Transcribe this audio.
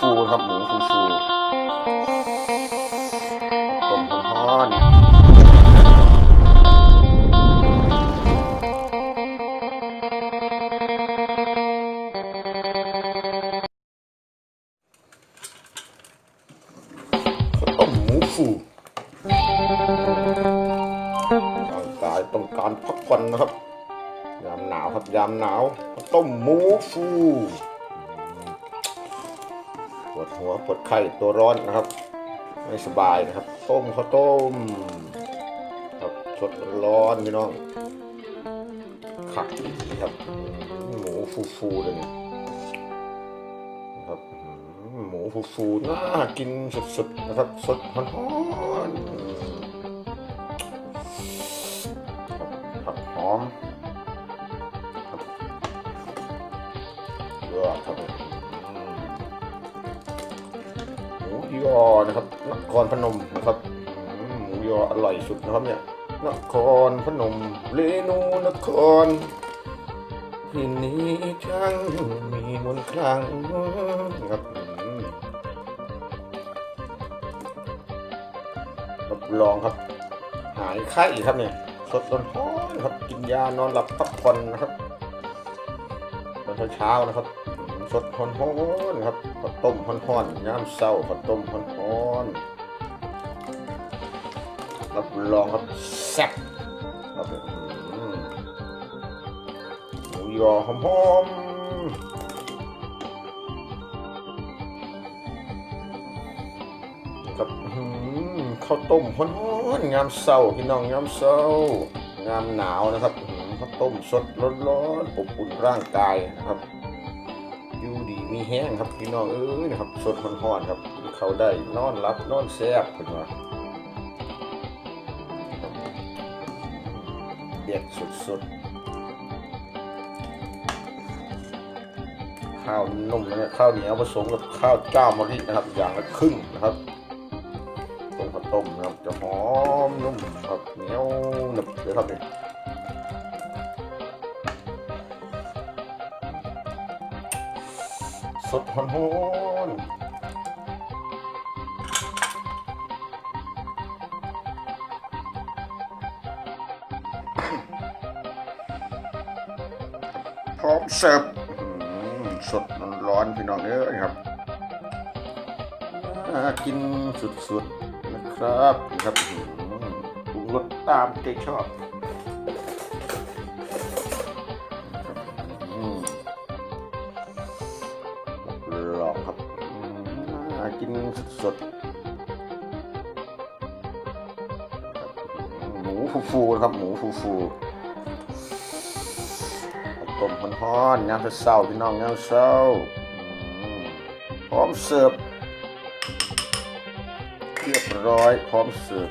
ฟูๆครับหมูฟูต้มหอมต้มหมูฟูร่างกายต้องการพักผ่อนนะครับ ยามหนาวครับยามหนาว ต้มหมูฟู หัวปวดไข้ตัวร้อนนะครับ ไม่สบายนะครับ ต้มข้าวต้มครับสดร้อนพี่น้องขักนะครับหมูฟูฟูๆเลยนะครับหมูฟูฟูๆน่ากินสุดๆนะครับสดร้อนๆครับผักหอม ยอนะครับนครพนมนะครับหมูยออร่อยสุดนะครับเนี่ยนครพนมเรนูนครที่นี้ช่างมีมนคลังนะครับรับรองครับ หายไข้ครับเนี่ยสดร้อนครับกินยานอนหลับพักผ่อนนะครับตอนเช้านะครับ สดฮ้อนๆครับข้าวต้มฮ้อนๆยามเช้าข้าวต้มฮ้อนๆรับรองครับแซ่บครับอืมหมูยอหอมๆครับข้าวต้มฮ้อนๆยามเช้าพี่น้องยามเช้ายามหนาวนะครับข้าวต้มสดร้อนๆอบอุ่นร่างกายนะครับ อยู่ดีมีแห้งครับพี่น้องเอ้ยนะครับสดฮ้อนๆครับเขาได้นอนรับนอนแซ่บเป็นว่าเด็ดสดๆข้าวนุ่มนะเนี่ยข้าวเหนียวผสมกับข้าวเจ้ามะลินะครับ อย่างละครึ่งนะครับต้มข้าวต้มนะครับจะหอมนุ่มครับเหนียวหนึบเลยครับเนี่ย สดฮ้อนๆพร้อมเสิร์ฟสดร้อนๆพี่น้องเอ้ยครับกินสุดๆนะครับนะครับปรุงรสตามใจชอบ สดหมูฟูๆนะครับ หมูฟูๆต้มฮ้อนๆยามเช้าพี่น้องยามเช้าพร้อมเสิร์ฟเรียบร้อยพร้อมเสิร์ฟ